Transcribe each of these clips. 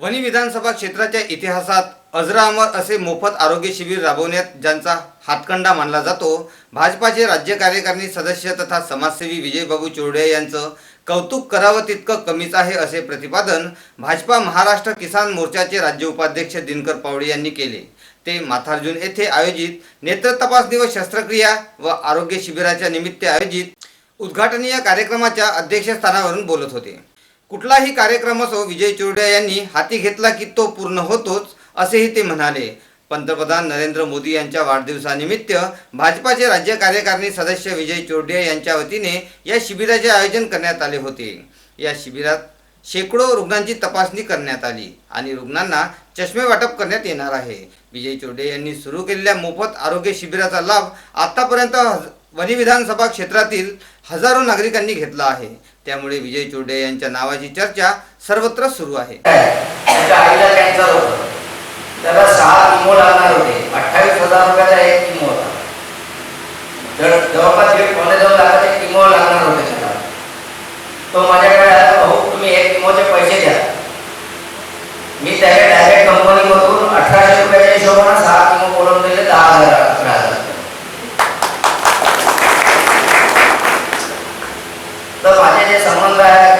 वणी विधानसभा क्षेत्राच्या इतिहासात अजरामर असे मोफत आरोग्य शिबिर राबवण्यात ज्यांचा हातखंडा मानला जातो भाजपाचे राज्य कार्यकारिणी सदस्य तथा समाजसेवी विजयबाबू चोरडे यांचं कौतुक करावं तितकं कमीच आहे असे प्रतिपादन भाजपा महाराष्ट्र किसान मोर्चाचे राज्य उपाध्यक्ष दिनकर पावडे यांनी केले. ते माथार्जुन येथे आयोजित नेत्र तपासणी व शस्त्रक्रिया व आरोग्य शिबिराच्या निमित्त आयोजित उद्घाटनीय कार्यक्रमाच्या अध्यक्षस्थानावरून बोलत होते. कुठलाही कार्यक्रम असो विजय चोरडिया यांनी हाती घेतला की तो पूर्ण होतोच असेही ते म्हणाले. पंतप्रधान नरेंद्र मोदी यांच्या वाढदिवसानिमित्त भाजपाचे राज्य कार्यकारिणी सदस्य विजय चोरडिया यांच्या वतीने या शिबिराचे आयोजन करण्यात आले होते. या शिबिरात शेकडो रुग्णांची तपासणी करण्यात आली आणि रुग्णांना चष्मे वाटप करण्यात येणार आहे. विजय चोरडे यांनी सुरू केलेल्या मोफत आरोग्य शिबिराचा लाभ आतापर्यंत वनी विधानसभा क्षेत्रातील हजारो नागरिकांनी घेतला आहे. त्यामुळे विजय चोरडे यांच्या नावाची चर्चा सर्वत्र सुरू आहे त्याच्या आईला कॅन्सर होतं त्याला सहा किमो लागणार होते अठ्ठावीस हजार रुपयाचा एक किमो होता तर जवळपास दीड पावणे दोन लाखाचे किमो लागणार होते त्याला तो माझ्याकडे आला भाऊ तुम्ही एक किमोचे पैसे द्या मी त्याला डायरेक्ट कंपनीमधून अठराशे रुपयाच्या हिशोबाने सहा किमो बोलवून दिले दहा हजार अकरा हजार तर माझे जे संबंध आहे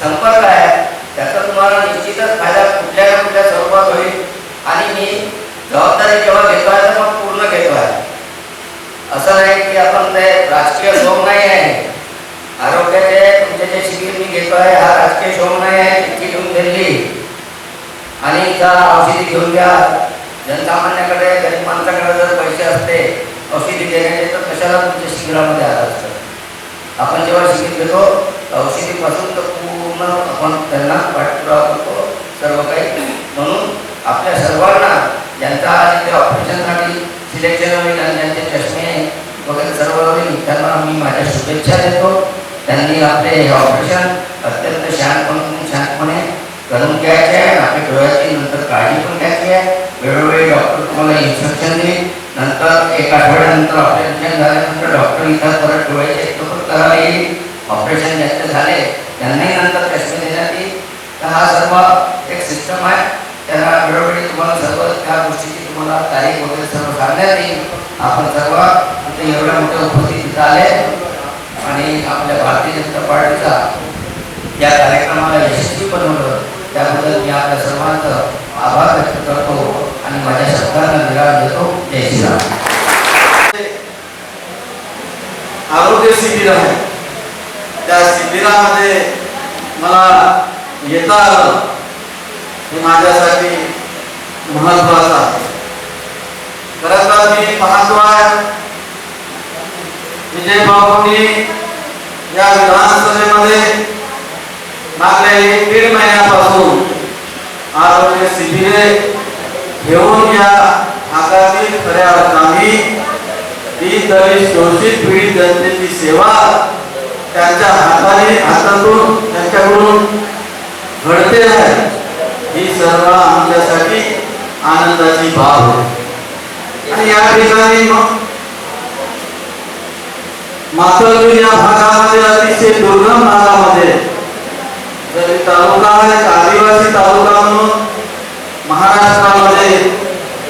संपर्क आहे त्याचा तुम्हाला निश्चितच फायदा कुठल्या ना कुठल्या स्वरूपात होईल आणि मी जबाबदारी जेव्हा घेतो आहे तर मग पूर्ण घेतो आहे असं नाही की आपण ते राजकीय शोभ नाही आहे. आरोग्याचे तुमचे जे शिबिर मी घेतो आहे हा राजकीय शोभ नाही आहे चिठ्ठी घेऊन दिली आणि त्या औषधी घेऊन घ्या जनसामान्याकडे गरीब माणसाकडे जर पैसे असते औषधी देण्याचे तर कशाला तुमच्या शिबिरामध्ये आलं असतं? आपण जेव्हा शिबिर घेतो औषधीपासून तर पूर्ण आपण त्यांना पाठपुरावा करतो सर्व काही. म्हणून आपल्या सर्वांना ज्यांचा तिथे ऑपरेशनसाठी सिलेक्शन होईल आणि त्यांचे चष्मे वगैरे सर्व होईल त्यांना मी माझ्या शुभेच्छा देतो. त्यांनी आपले हे ऑपरेशन अत्यंत शांतपणे शांतपणे करून घ्यायचे आहे. आपल्या डोळ्याची नंतर काळजी पण घ्यायची आहे. वेळोवेळी डॉक्टर तुम्हाला इन्स्ट्रक्शन देईल. नंतर एक आठवड्यानंतर ऑपरेशन झाल्यानंतर डॉक्टर इथं परत डोळ्याचे चेकअप करायला येईल. ऑपरेशन जास्त झाले त्यांनाही नंतर चष्मे देण्यात येईल. तर हा सर्व एक सिस्टम आहे. तुम्हाला सर्व त्या गोष्टीची तुम्हाला तारीख वगैरे सर्व सांगण्यात येईल आपण सर्व इथे एवढ्या मोठ्या उपस्थित इथं आले आणि आपल्या भारतीय जनता पार्टीचा या कार्यक्रमाला यशस्वी बनवलं त्याबद्दल मी आपल्या सर्वांचं आभार व्यक्त करतो आणि माझ्या शब्दांना विराम देतो. जय श्रीराम आरोग्य शिबिर आहे. त्या शिबिरामध्ये मला येता आलं. हे माझ्यासाठी महत्वाचं आहे खरं तर मी पाहतोय विजय बाबूंनी या विधानसभेमध्ये मागल्या दीड महिन्यापासून आरोग्य शिबिरे घेऊन या आगामी खऱ्या अर्थाने ही दलित शोषित पीडित जनतेची सेवा त्यांच्या हाताने हातातून त्यांच्याकडून घडते आहे. ही सर्व आमच्यासाठी आनंदाची बाब आहे. आणि या ठिकाणी म- या भागामध्ये अतिशय दुर्गम भागामध्ये जरी तालुका आहे एक आदिवासी तालुका म्हणून महाराष्ट्रामध्ये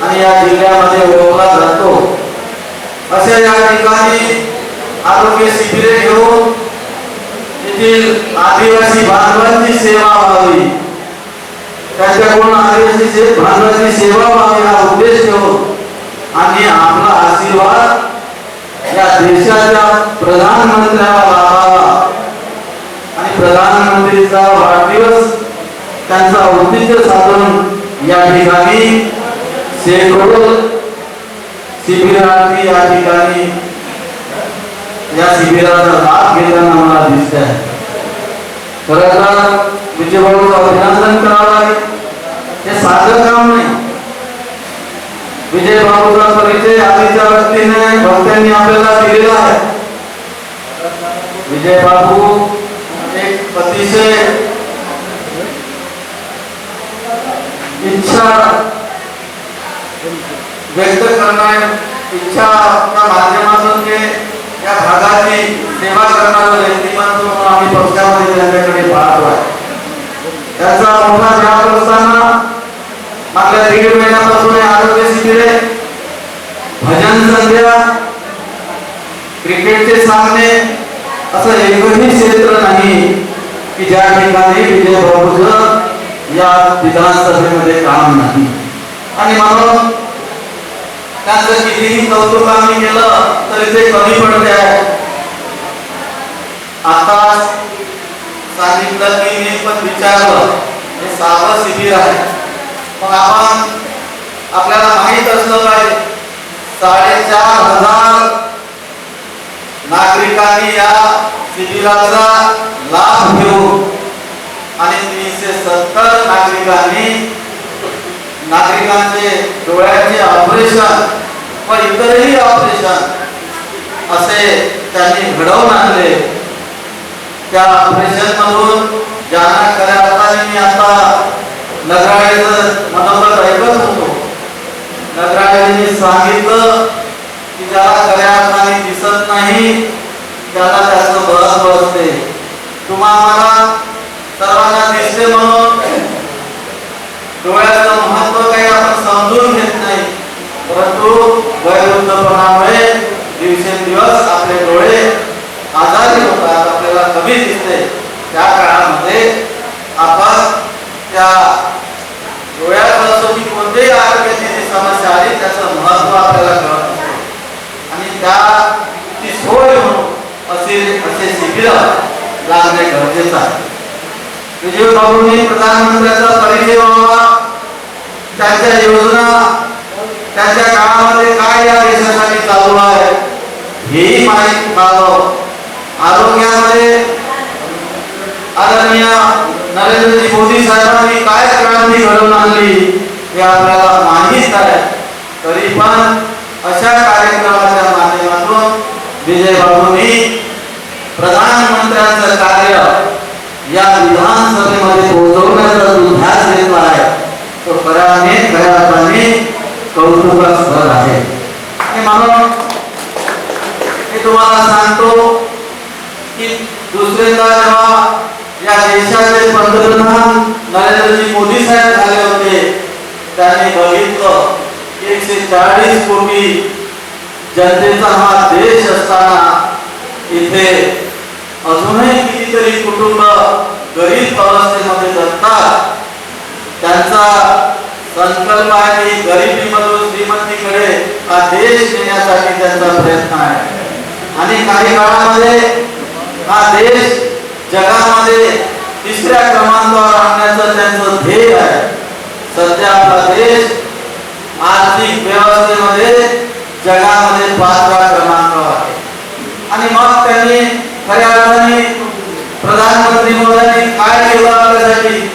आणि या जिल्ह्यामध्ये ओळखला जातो अशा या ठिकाणी आरोग्य शिबिरे घेऊन येथील आदिवासी बांधवांची सेवा व्हावी. त्याच्याकडून आदिवासी से- सेवा व्हावी हा उद्देश ठेवून आणि आपला आशीर्वाद या देशाच्या प्रधानमंत्र्याला लाभावा आणि प्रधानमंत्रीचा वाढदिवस त्यांचा उद्दिष्ट साधून या ठिकाणी शेकडो शिबिरार्थी या ठिकाणी या शिबिराचा लाभ घेताना मला दिसत आहे खरं तर विजयभाऊचं अभिनंदन करावं लागेल हे साधं काम नाही. विजय बाबूचा परिचय आधीच्या व्यक्तीने भक्तांनी आपल्याला दिलेला आहे. विजय बाबू एक अतिशय इच्छा व्यक्त करणार इच्छा त्या माध्यमातून ते या भागाची सेवा करणारं व्यक्तिमान म्हणून जागृत असताना त्यांच्याकडे दीड महिन्यापासून आरोग्य शिबिरे भजन संध्या क्रिकेटचे सामने असं एकही क्षेत्र नाही की ज्या ठिकाणी विजय बाबूचं या विधानसभेमध्ये काम नाही. आणि म्हणून त्यांचं कितीही कौतुक आम्ही केलं तरी ते कमी पडते आहे. आता सांगितलं की मी पण विचारलं. हे सावं शिबिर आहे. मग आपण आपल्याला माहीत असलं पाहिजे. साडेचार हजार नागरिकांनी या शिबिराचा लाभ घेऊन आणि तीनशे सत्तर नागरिकांनी नागरिकांचे डोळ्याचे ऑपरेशन व इतरही ऑपरेशन असे त्यांनी घडवून आणले. त्या ऑपरेशन मधून ज्यांना खऱ्या अर्थाने मी आता नगराळेचं मनोगत ऐकत होतो. नगराळेने सांगितलं की ज्याला खऱ्या नाही दिसत नाही त्याला त्याचं बळ बसते. तुम्हाला सर्वांना दिसते म्हणून डोळ्याचं महत्त्व काही आपण समजून घेत नाही. परंतु वयोवृद्धपणामुळे दिवसेंदिवस आपले डोळे आजारी होतात आपल्याला कमी दिसते. त्या काळामध्ये आपण त्या डोळ्यात असो की कोणत्याही आरोग्याची जी आहे त्याचं महत्त्व आपल्याला कळत आणि त्या ती सोय म्हणून असे असे शिबिर लागणे गरजेचं आहे. विजय बाबूंनी प्रधानमंत्र्यांचा परिचय व्हावा. त्यांच्या योजना त्यांच्या काळामध्ये काय या देशासाठी चालू आहे हेही माहीत व्हावं आरोग्यामध्ये आदरणीय नरेंद्रजी मोदी साहेबांनी काय क्रांती घडवून आणली हे आपल्याला माहीत आहे. तरी पण अशा कार्यक्रमाच्या माध्यमातून विजय बाबूंनी प्रधानमंत्र्यांचं कार्य या विधानसभेमध्ये पोहोचवण्याचा जो ध्यास घेतला आहे तो खऱ्याने खऱ्या अर्थाने कौतुकास्पद आहे. म्हणून मी तुम्हाला सांगतो की दुसऱ्यांदा जेव्हा या देशाचे पंतप्रधान नरेंद्रजी मोदी साहेब झाले होते त्यांनी बघितलं एकशे चाळीस कोटी जनतेचा हा देश असताना इथे अजूनही कितीतरी कुटुंब गरीब अवस्थेमध्ये जगतात. त्यांचा संकल्प आहे की गरिबीमधून श्रीमंतीकडे हा देश नेण्यासाठी त्यांचा प्रयत्न आहे. आणि काही काळामध्ये हा देश जगामध्ये तिसऱ्या क्रमांकावर आणण्याचं त्यांचं ध्येय आहे. सध्या आपला आर्थिक व्यवस्थेमध्ये जगामध्ये पाचवा क्रमांक आहे. आणि मग त्यांनी खऱ्या अर्थाने प्रधानमंत्री मोदयांनी काय केलं आपल्यासाठी?